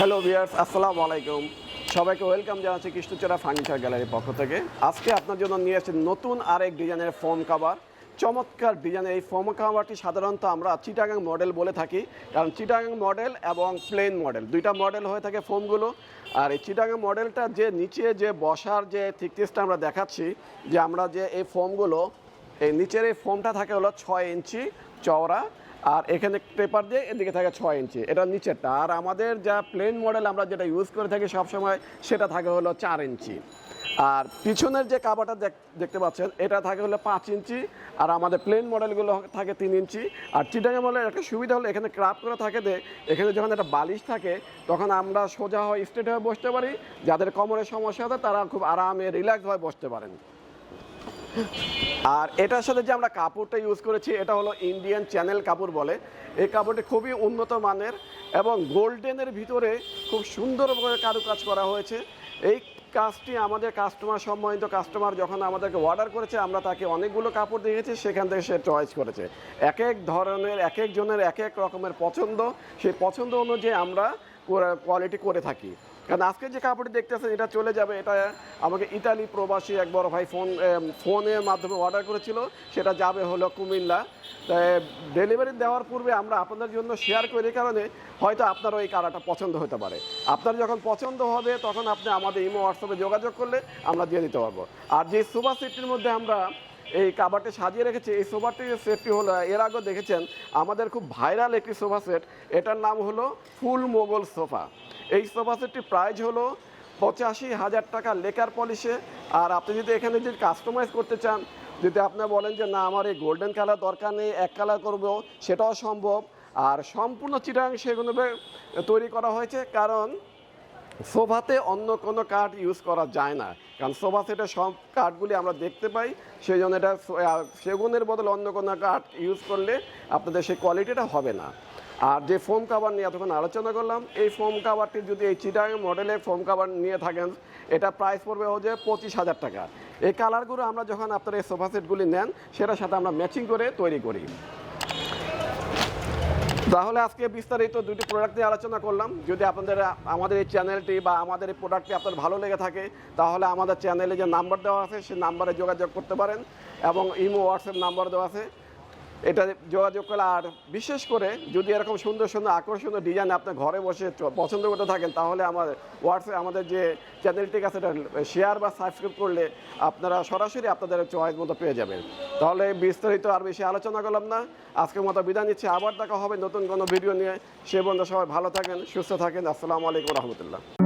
Hello viewers আসসালামু আলাইকুম। সবাইকে ওয়েলকাম জানাচ্ছি কৃষ্ণচূড়া ফার্নিচার গ্যালারির পক্ষ থেকে। আজকে আপনার জন্য নিয়ে এসেছি নতুন আরেক ডিজাইনের ফোম কাভার। চমৎকার ডিজাইনের এই ফোম কাভারটি সাধারণত আমরা চিটাগাং মডেল বলে থাকি, কারণ চিটাগাং মডেল এবং প্লেন মডেল, দুইটা মডেল হয়ে থাকে ফোমগুলো। আর এই চিটাগাং মডেলটা যে নিচে যে বসার যে থিকনেসটা আমরা দেখাচ্ছি, যে আমরা যে এই ফোমগুলো, এই নিচের এই ফোমটা থাকে হলো ছয় ইঞ্চি চওড়া আর এখানে পেপার দিয়ে এদিকে থাকে ছয় ইঞ্চি এটা নিচেরটা। আর আমাদের যা প্লেন মডেল আমরা যেটা ইউজ করে থাকি সবসময়, সেটা থাকে হলো চার ইঞ্চি আর পিছনের যে কাবারটা দেখতে পাচ্ছেন, এটা থাকে হলো পাঁচ ইঞ্চি আর আমাদের প্লেন মডেলগুলো থাকে তিন ইঞ্চি আর চিটাঙ্গা মডেলের একটা সুবিধা হলো, এখানে ক্রাপ করে থাকে যে, এখানে যখন একটা বালিশ থাকে, তখন আমরা সোজা হয়ে স্ট্রেট হয়ে বসতে পারি। যাদের কোমরের সমস্যা হয় তারা খুব আরামে রিল্যাক্স হয়ে বসতে পারেন। আর এটার সাথে যে আমরা কাপড়টা ইউজ করেছি, এটা হলো ইন্ডিয়ান চ্যানেল কাপড় বলে। এই কাপড়টি খুবই উন্নত মানের এবং গোল্ডেনের ভিতরে খুব সুন্দরভাবে কারুকাজ করা হয়েছে। এই কাজটি আমাদের কাস্টমার সম্মানিত কাস্টমার যখন আমাদেরকে অর্ডার করেছে, আমরা তাকে অনেকগুলো কাপড় দিয়েছি, সেখান থেকে সে চয়েস করেছে। এক এক ধরনের, এক একজনের এক এক রকমের পছন্দ, সেই পছন্দ অনুযায়ী আমরা কোয়ালিটি করে থাকি। কারণ আজকে যে কাপড়টি দেখতেছেন, এটা চলে যাবে। এটা আমাকে ইতালি প্রবাসী এক বড় ভাই ফোন ফোনের মাধ্যমে অর্ডার করেছিল। সেটা যাবে হলো কুমিল্লা। ডেলিভারি দেওয়ার পূর্বে আমরা আপনাদের জন্য শেয়ার করি কারণে হয়তো আপনারও এই কালারটা পছন্দ হতে পারে। আপনার যখন পছন্দ হবে, তখন আপনি আমাদের ইমো, হোয়াটসঅ্যাপে যোগাযোগ করলে আমরা দিয়ে দিতে পারব। আর যে সোফা সেটটির মধ্যে আমরা এই কাবারটি সাজিয়ে রেখেছি, এই সোফাটির সেটটি হলো, এর আগেও দেখেছেন, আমাদের খুব ভাইরাল একটি সোফা সেট। এটার নাম হলো ফুল মোগল সোফা। এই সোফা সেটটির প্রাইস হলো পঁচাশি হাজার টাকা লেকার পলিশে। আর আপনি যদি এখানে যদি কাস্টমাইজ করতে চান, যদি আপনি বলেন যে, না, আমার এই গোল্ডেন কালার দরকার নেই, এক কালার করব সেটাও সম্ভব। আর সম্পূর্ণ চিটাং সেগুলো তৈরি করা হয়েছে, কারণ সোফাতে অন্য কোনো কাঠ ইউজ করা যায় না। কারণ সোফা সেটের সব কাঠগুলি আমরা দেখতে পাই, সেই জন্য এটা সেগুনের বদলে অন্য কোনো কাঠ ইউজ করলে আপনাদের সেই কোয়ালিটিটা হবে না। আর যে ফোম কাভার নিয়ে এতক্ষণ আলোচনা করলাম, এই ফোম কাভারটি যদি এই চিটাং মডেলের ফোম কাভার নিয়ে থাকেন, এটা প্রাইস পড়বে হচ্ছে পঁচিশ হাজার টাকা। এই কালারগুলো আমরা যখন আপনার এই সোফা সেটগুলি নেন, সেটার সাথে আমরা ম্যাচিং করে তৈরি করি। তাহলে আজকে বিস্তারিত দুটি প্রোডাক্ট নিয়ে আলোচনা করলাম। যদি আপনাদের, আমাদের এই চ্যানেলটি বা আমাদের এই প্রোডাক্টটি আপনার ভালো লেগে থাকে, তাহলে আমাদের চ্যানেলে যে নাম্বার দেওয়া আছে, সেই নাম্বারে যোগাযোগ করতে পারেন এবং ইমো হোয়াটসঅ্যাপ নাম্বার দেওয়া আছে। এটা যোগাযোগ করলে আর বিশেষ করে যদি এরকম সুন্দর সুন্দর আকর্ষণীয় ডিজাইন আপনি ঘরে বসে পছন্দ করতে থাকেন, তাহলে আমার হোয়াটসঅ্যাপ আমাদের যে চ্যানেলটি আছে শেয়ার বা সাবস্ক্রাইব করলে আপনারা সরাসরি আপনাদের চয়েস মতো পেয়ে যাবেন। তাহলে বিস্তারিত আর বেশি আলোচনা করলাম না। আজকের মতো বিদায় নিচ্ছি। আবার দেখা হবে নতুন কোনো ভিডিও নিয়ে। সে বন্ধু সবাই ভালো থাকেন, সুস্থ থাকেন। আসসালামু আলাইকুম রহমতুল্লাহ।